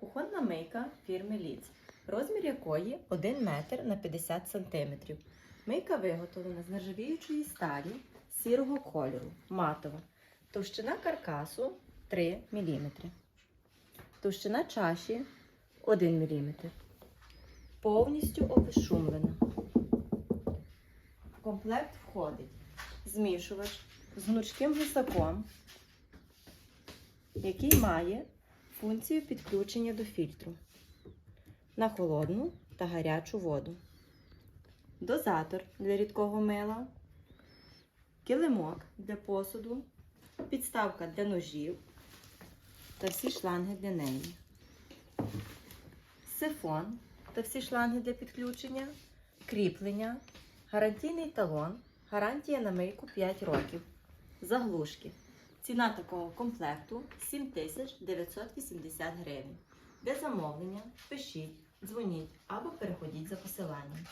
Кухонна мийка фірми Ліц, розмір якої 1 метр на 50 см. Мийка виготовлена з нержавіючої сталі сірого кольору, матова. Товщина каркасу 3 мм. Товщина чаші 1 мм. Повністю обезшумлена. В комплект входить змішувач з гнучким гусаком, який має функцію підключення до фільтру на холодну та гарячу воду, дозатор для рідкого мила, килимок для посуду, підставка для ножів. Та всі шланги для неї, сифон та всі шланги для підключення, кріплення, гарантійний талон, гарантія на мийку 5 років, заглушки. Ціна такого комплекту 7980 гривень. Для замовлення пишіть, дзвоніть або переходіть за посиланням.